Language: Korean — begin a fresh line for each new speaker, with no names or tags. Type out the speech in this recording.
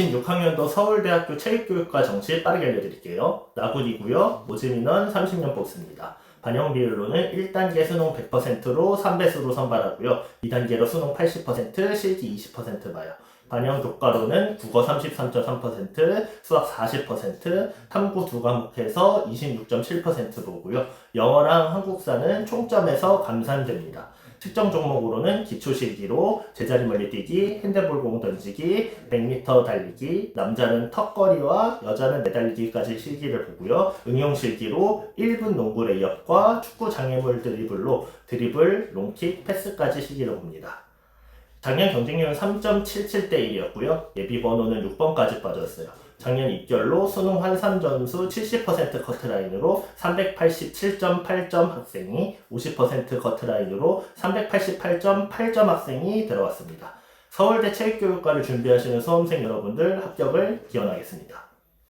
26학년도 서울대학교 체육교육과 정시 빠르게 알려드릴게요. 나군이고요. 모집 인원 30명 뽑습니다. 반영 비율로는 1단계 수능 100%로 3배수로 선발하고요. 2단계로 수능 80%, 실기 20% 봐요. 반영 교과로는 국어 33.3%, 수학 40%, 탐구 두 과목에서 26.7% 보고요. 영어랑 한국사는 총점에서 감산됩니다. 특정 종목으로는 기초 실기로 제자리 멀리뛰기, 핸드볼 공 던지기, 100m 달리기, 남자는 턱걸이와 여자는 매달리기까지 실기를 보고요. 응용 실기로 1분 농구 레이업과 축구 장애물 드리블로 드리블, 롱킥, 패스까지 실기를 봅니다. 작년 경쟁률은 3.77대 1이었고요. 예비 번호는 6번까지 빠졌어요. 작년 입결로 수능 환산 점수 70% 커트라인으로 387.8점 학생이 50% 커트라인으로 388.8점 학생이 들어왔습니다. 서울대 체육교육과를 준비하시는 수험생 여러분들 합격을 기원하겠습니다.